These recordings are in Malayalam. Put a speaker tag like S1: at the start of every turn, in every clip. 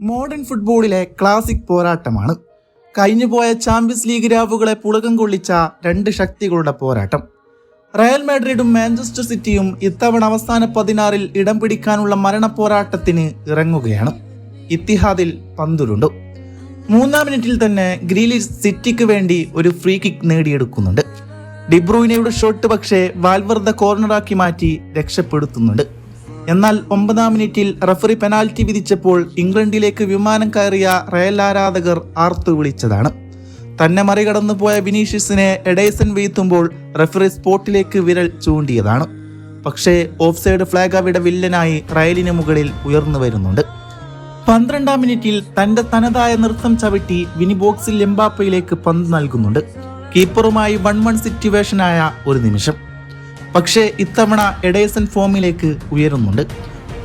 S1: മോഡേൺ ഫുട്ബോളിലെ ക്ലാസിക് പോരാട്ടമാണ്. കഴിഞ്ഞുപോയ ചാമ്പ്യൻസ് ലീഗ് രാവുകളെ പുളകം കൊള്ളിച്ച രണ്ട് ശക്തികളുടെ പോരാട്ടം. റയൽ മാഡ്രിഡും മാഞ്ചസ്റ്റർ സിറ്റിയും ഇത്തവണ അവസാന പതിനാറിൽ ഇടം പിടിക്കാനുള്ള മരണ പോരാട്ടത്തിന് ഇറങ്ങുകയാണ്. ഇത്തിഹാദിൽ പന്തുരുണ്ടു. മൂന്നാം മിനിറ്റിൽ തന്നെ ഗ്രീലിഷ് സിറ്റിക്ക് വേണ്ടി ഒരു ഫ്രീ കിക്ക് നേടിയെടുക്കുന്നുണ്ട്. ഡിബ്രൂയിനയുടെ ഷോട്ട് പക്ഷേ വാൽവർദ്ധ കോർണറാക്കി മാറ്റി രക്ഷപ്പെടുത്തുന്നുണ്ട്. എന്നാൽ ഒമ്പതാം മിനിറ്റിൽ റഫറി പെനാൽറ്റി വിധിച്ചപ്പോൾ ഇംഗ്ലണ്ടിലേക്ക് വിമാനം കയറിയ റയൽ ആരാധകർ ആർത്തു വിളിച്ചതാണ്. തന്നെ മറികടന്നു പോയ വിനീഷ്യസിനെ എഡേസൺ വീഴ്ത്തുമ്പോൾ റഫറി സ്പോട്ടിലേക്ക് വിരൽ ചൂണ്ടിയതാണ്. പക്ഷേ ഓഫ് സൈഡ് ഫ്ലാഗ് അവിടെ വില്ലനായി റയലിന് മുകളിൽ ഉയർന്നു വരുന്നുണ്ട്. പന്ത്രണ്ടാം മിനിറ്റിൽ തന്റെ തനതായ നൃത്തം ചവിട്ടി വിനി ബോക്സിൽ എംബാപ്പയിലേക്ക് പന്ത് നൽകുന്നുണ്ട്. കീപ്പറുമായി വൺ വൺ സിറ്റുവേഷനായ ഒരു നിമിഷം. പക്ഷേ ഇത്തവണ എഡേസൺ ഫോമിലേക്ക് ഉയരുന്നുണ്ട്.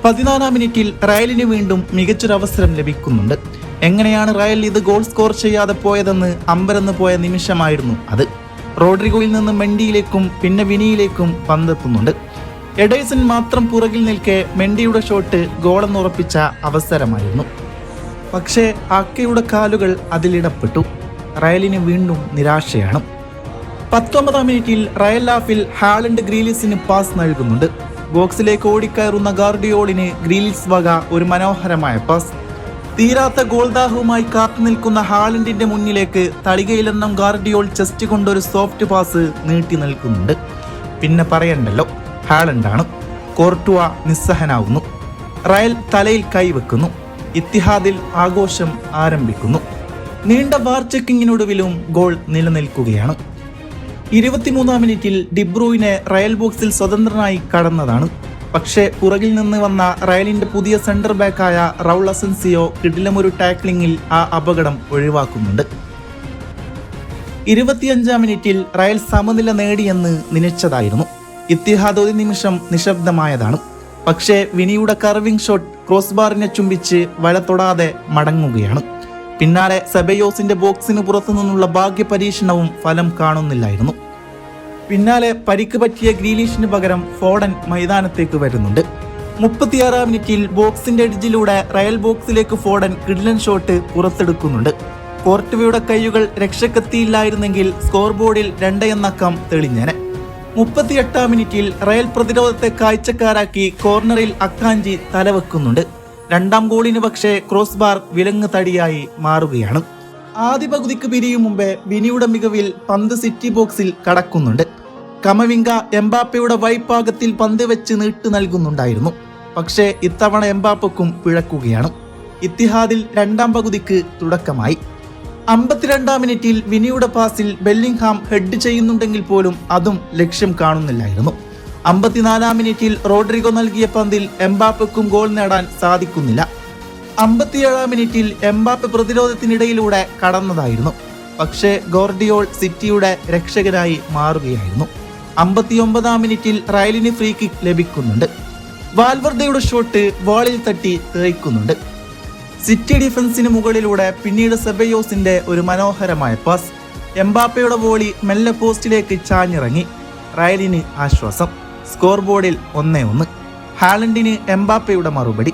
S1: പതിനാലാം മിനിറ്റിൽ റയലിന് വീണ്ടും മികച്ചൊരു അവസരം ലഭിക്കുന്നുണ്ട്. എങ്ങനെയാണ് റയൽ ഇത് ഗോൾ സ്കോർ ചെയ്യാതെ പോയതെന്ന് അമ്പരന്ന് പോയ നിമിഷമായിരുന്നു അത്. റോഡ്രിഗോയിൽ നിന്ന് മെൻഡിയിലേക്കും പിന്നെ വിനിയിലേക്കും പന്തെത്തുന്നുണ്ട്. എഡേസൺ മാത്രം പുറകിൽ നിൽക്കെ മെൻഡിയുടെ ഷോട്ട് ഗോളെന്നുറപ്പിച്ച അവസരമായിരുന്നു. പക്ഷേ അക്കയുടെ കാലുകൾ അതിലിടപ്പെട്ടു. റയലിന് വീണ്ടും നിരാശയാണ്. പത്തൊമ്പതാം മിനിറ്റിൽ റയൽ ലാഫിൽ ഹാലൻഡ് ഗ്രീലിസിന് പാസ് നൽകുന്നുണ്ട്. ബോക്സിലേക്ക് ഓടിക്കയറുന്ന ഗാർഡിയോളിന് ഗ്രീലിസ് വക ഒരു മനോഹരമായ പാസ്. തീരാത്ത ഗോൾദാഹുമായി കാത്തു നിൽക്കുന്ന ഹാലൻഡിന്റെ മുന്നിലേക്ക് തളികയിലെന്നും ഗാർഡിയോൾ ചെസ്റ്റ് കൊണ്ടൊരു സോഫ്റ്റ് പാസ് നീട്ടി നിൽക്കുന്നുണ്ട്. പിന്നെ പറയണ്ടല്ലോ ഹാലൻഡാണ്. കോർട്ടുവ നിസ്സഹനാവുന്നു. റയൽ തലയിൽ കൈവെക്കുന്നു. ഇത്തിഹാദിൽ ആഘോഷം ആരംഭിക്കുന്നു. നീണ്ട വാർ ചെക്കിങ്ങിനൊടുവിലും ഗോൾ നിലനിൽക്കുകയാണ്. ഇരുപത്തിമൂന്നാം മിനിറ്റിൽ ഡിബ്രൂയിനെ റയൽ ബോക്സിൽ സ്വതന്ത്രനായി കടന്നതാണ്. പക്ഷേ പുറകിൽ നിന്ന് വന്ന റയലിന്റെ പുതിയ സെന്റർ ബാക്കായ റൗൾ അസൻസിയോ കിടിലമൊരു ടാക്ലിംഗിൽ ആ അപകടം ഒഴിവാക്കുന്നുണ്ട്. ഇരുപത്തിയഞ്ചാം മിനിറ്റിൽ റയൽ സമനില നേടിയെന്ന് നിനച്ചതായിരുന്നു. ഇത്തിഹാദ് ഒരു നിമിഷം നിശബ്ദമായതാണ്. പക്ഷേ വിനിയുടെ കർവിംഗ് ഷോട്ട് ക്രോസ് ബാറിനെ ചുംബിച്ച് വല തൊടാതെ മടങ്ങുകയാണ്. പിന്നാലെ സെബയോസിന്റെ ബോക്സിന് പുറത്തു നിന്നുള്ള ഭാഗ്യ പരീക്ഷണവും ഫലം കാണുന്നില്ലായിരുന്നു. പിന്നാലെ പരിക്ക് പറ്റിയ ഗ്രീലീഷിന് പകരം ഫോഡൻ മൈതാനത്തേക്ക് വരുന്നുണ്ട്. മുപ്പത്തിയാറാം മിനിറ്റിൽ ബോക്സിന്റെ എഡ്ജിലൂടെ റയൽ ബോക്സിലേക്ക് ഫോഡൻ കിഡ്ലൻ ഷോട്ട് പുറത്തെടുക്കുന്നുണ്ട്. കോർട്ടുവയുടെ കൈകൾ രക്ഷക്കെത്തിയില്ലായിരുന്നെങ്കിൽ സ്കോർ ബോർഡിൽ രണ്ട് എന്നക്കം തെളിഞ്ഞേനെ. മുപ്പത്തിയെട്ടാം മിനിറ്റിൽ റയൽ പ്രതിരോധത്തെ കാഴ്ചക്കാരാക്കി കോർണറിൽ അക്കാഞ്ചി തലവെക്കുന്നുണ്ട്. രണ്ടാം ഗോളിന് പക്ഷേ ക്രോസ് ബാർ വിലങ്ങ് തടിയായി മാറുകയാണ്. ആദ്യ പകുതിക്ക് പിരിയും മുമ്പേ വിനിയുടെ മികവിൽ പന്ത് സിറ്റി ബോക്സിൽ കടക്കുന്നുണ്ട്. കമവിങ്ക എംബാപ്പയുടെ വൈപ്പാകത്തിൽ പന്ത് വെച്ച് നീട്ടു നൽകുന്നുണ്ടായിരുന്നു. പക്ഷേ ഇത്തവണ എംബാപ്പക്കും പിഴക്കുകയാണ്. ഇത്തിഹാദിൽ രണ്ടാം പകുതിക്ക് തുടക്കമായി. അമ്പത്തിരണ്ടാം മിനിറ്റിൽ വിനിയുടെ പാസിൽ ബെല്ലിംഗ്ഹാം ഹെഡ് ചെയ്യുന്നുണ്ടെങ്കിൽ പോലും അതും ലക്ഷ്യം കാണുന്നില്ലായിരുന്നു. അമ്പത്തിനാലാം മിനിറ്റിൽ റോഡ്രിഗോ നൽകിയ പന്തിൽ എംബാപ്പയ്ക്കും ഗോൾ നേടാൻ സാധിക്കുന്നില്ല. അമ്പത്തിയേഴാം മിനിറ്റിൽ എംബാപ്പെ പ്രതിരോധത്തിനിടയിലൂടെ കടന്നതായിരുന്നു. പക്ഷേ ഗോർഡിയോൾ സിറ്റിയുടെ രക്ഷകനായി മാറുകയായിരുന്നു. അമ്പത്തിയൊമ്പതാം മിനിറ്റിൽ റയലിന് ഫ്രീ കിക്ക് ലഭിക്കുന്നുണ്ട്. വാൽവർദയുടെ ഷോട്ട് വാളിൽ തട്ടി തെറിക്കുന്നുണ്ട്. സിറ്റി ഡിഫൻസിന് മുകളിലൂടെ പിന്നീട് സെബയോസിന്റെ ഒരു മനോഹരമായ പാസ് എംബാപ്പയുടെ വോളി മെല്ലെ പോസ്റ്റിലേക്ക് ചാഞ്ഞിറങ്ങി. റയലിന് ആശ്വാസം. സ്കോർ ബോർഡിൽ ഒന്നേ ഒന്ന്. ഹാലൻഡിന് എംബാപ്പയുടെ മറുപടി.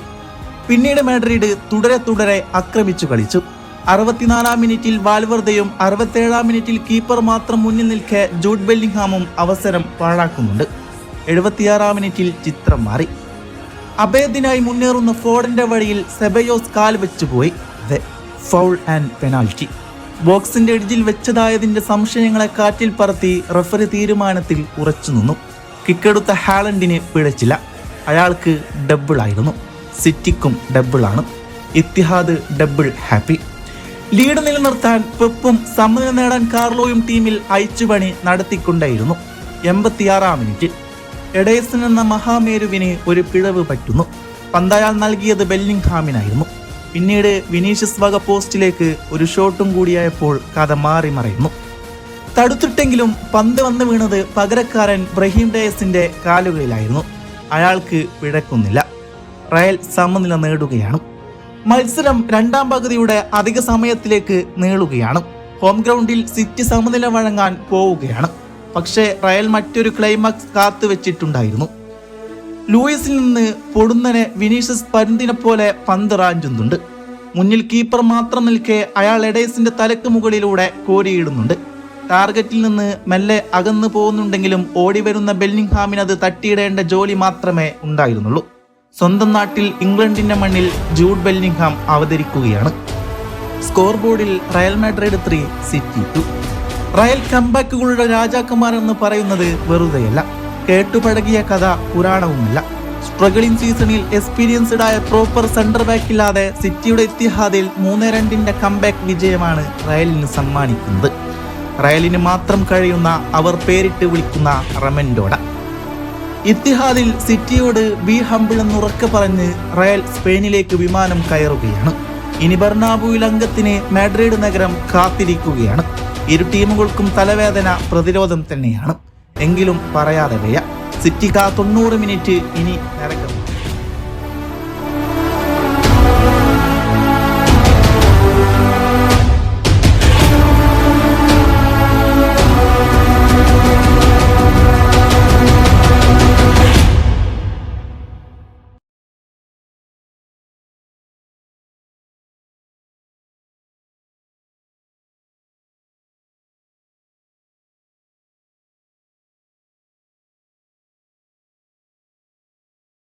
S1: പിന്നീട് മാഡ്രിഡ് തുടരെ തുടരെ ആക്രമിച്ചു കളിച്ചു. അറുപത്തിനാലാം മിനിറ്റിൽ വാൽവർദയും അറുപത്തേഴാം മിനിറ്റിൽ കീപ്പർ മാത്രം മുന്നിൽ നിൽക്കെ ജൂഡ് ബെല്ലിംഗ്ഹാമും അവസരം പാഴാക്കുന്നുണ്ട്. എഴുപത്തിയാറാം മിനിറ്റിൽ ചിത്രം മാറി. അഭയത്തിനായി മുന്നേറുന്ന ഫോർഡിന്റെ വഴിയിൽ സെബയോസ് കാൽ വെച്ചുപോയി. ഫൗൾ ആൻഡ് പെനാൽറ്റി ബോക്സിന്റെ എഡ്ജിൽ വെച്ചതായതിന്റെ സംശയങ്ങളെ കാറ്റിൽ പറത്തി റഫറി തീരുമാനത്തിൽ ഉറച്ചു നിന്നു. കിക്കെടുത്ത ഹാലൻഡിന് പിഴച്ചില്ല. അയാൾക്ക് ഡബിൾ ആയിരുന്നു. സിറ്റിക്കും ഡബിളാണ് ഇത്തിഹാദ് ഡബിൾ ഹാപ്പി. ലീഡ് നിലനിർത്താൻ പെപ്പും സമനില നേടാൻ കാർലോയും ടീമിൽ അയച്ചുപണി നടത്തിക്കൊണ്ടേയിരുന്നു എൺപത്തിയാറാം മിനിറ്റ് എഡേസൺ എന്ന മഹാമേരുവിന് ഒരു പിഴവ് പറ്റുന്നു. പന്തയാൾ നൽകിയത് ബെല്ലിംഗ്ഹാമിനായിരുന്നു. പിന്നീട് വിനീഷ്യസ് വക പോസ്റ്റിലേക്ക് ഒരു ഷോട്ടും കൂടിയായപ്പോൾ കഥ മാറി മറയുന്നു. തടുത്തിട്ടെങ്കിലും പന്ത് വന്ന് വീണത് പകരക്കാരൻ ബ്രഹീം ഡേയസിന്റെ കാലുകളിലായിരുന്നു അയാൾക്ക് പിഴക്കുന്നില്ല. റയൽ സമനില നേടുകയാണ്. മത്സരം രണ്ടാം പകുതിയുടെ അധിക സമയത്തിലേക്ക് നീളുകയാണ്. ഹോം ഗ്രൗണ്ടിൽ സിറ്റി സമനില വഴങ്ങാൻ പോവുകയാണ്. പക്ഷേ റയൽ മറ്റൊരു ക്ലൈമാക്സ് കാത്തുവെച്ചിട്ടുണ്ടായിരുന്നു. ലൂയിസിൽ നിന്ന് പൊടുന്നനെ വിനീഷ്യസ് പരുന്തിനെ പോലെ പന്ത് റാഞ്ചുന്നുണ്ട്. മുന്നിൽ കീപ്പർ മാത്രം നിൽക്കെ അയാൾ എഡേസിന്റെ തലക്ക് മുകളിലൂടെ കോരിയിടുന്നുണ്ട്. ടാർഗറ്റിൽ നിന്ന് മെല്ലെ അകന്നു പോകുന്നുണ്ടെങ്കിലും ഓടി വരുന്ന ബെല്ലിംഗ്ഹാമിന് അത് തട്ടിയിടേണ്ട ജോലി മാത്രമേ ഉണ്ടായിരുന്നുള്ളൂ. സ്വന്തം നാട്ടിൽ ഇംഗ്ലണ്ടിന്റെ മണ്ണിൽ ജൂഡ് ബെല്ലിംഗ്ഹാം അവതരിക്കുകയാണ്. സ്കോർ ബോർഡിൽ Real Madrid three City two. Real കമ്പാക്കുകളുടെ രാജാക്കന്മാർ എന്ന് പറയുന്നത് വെറുതെയല്ല. കേട്ടുപഴകിയ കഥ പുരാണവുമില്ല. സ്ട്രഗിളിംഗ് സീസണിൽ എക്സ്പീരിയൻസ്ഡ് ആയ പ്രോപ്പർ സെന്റർ ബാക്ക് ഇല്ലാതെ സിറ്റിയുടെ ഇത്തിഹാദിൽ മൂന്ന് രണ്ടിന്റെ കംബാക്ക് വിജയമാണ് റയലിന് സമ്മാനിക്കുന്നത്. റയലിന് മാത്രം കഴിയുന്ന അവർ പേരിട്ട് വിളിക്കുന്ന റമൻഡോട ഇത്തിഹാദിൽ സിറ്റിയോട് ബി ഹംബിൾ എന്ന് ഉറക്കെ പറഞ്ഞ് റയൽ സ്പെയിനിലേക്ക് വിമാനം കയറുകയാണ്. ഇനി ബർണാബുയിൽ അംഗത്തിന് മാഡ്രിഡ് നഗരം കാത്തിരിക്കുകയാണ്. ഇരു ടീമുകൾക്കും തലവേദന പ്രതിരോധം തന്നെയാണ്. എങ്കിലും പറയാതെ വയ്യ. സിറ്റിക്ക് കാ തൊണ്ണൂറ് മിനിറ്റ് ഇനി നരകം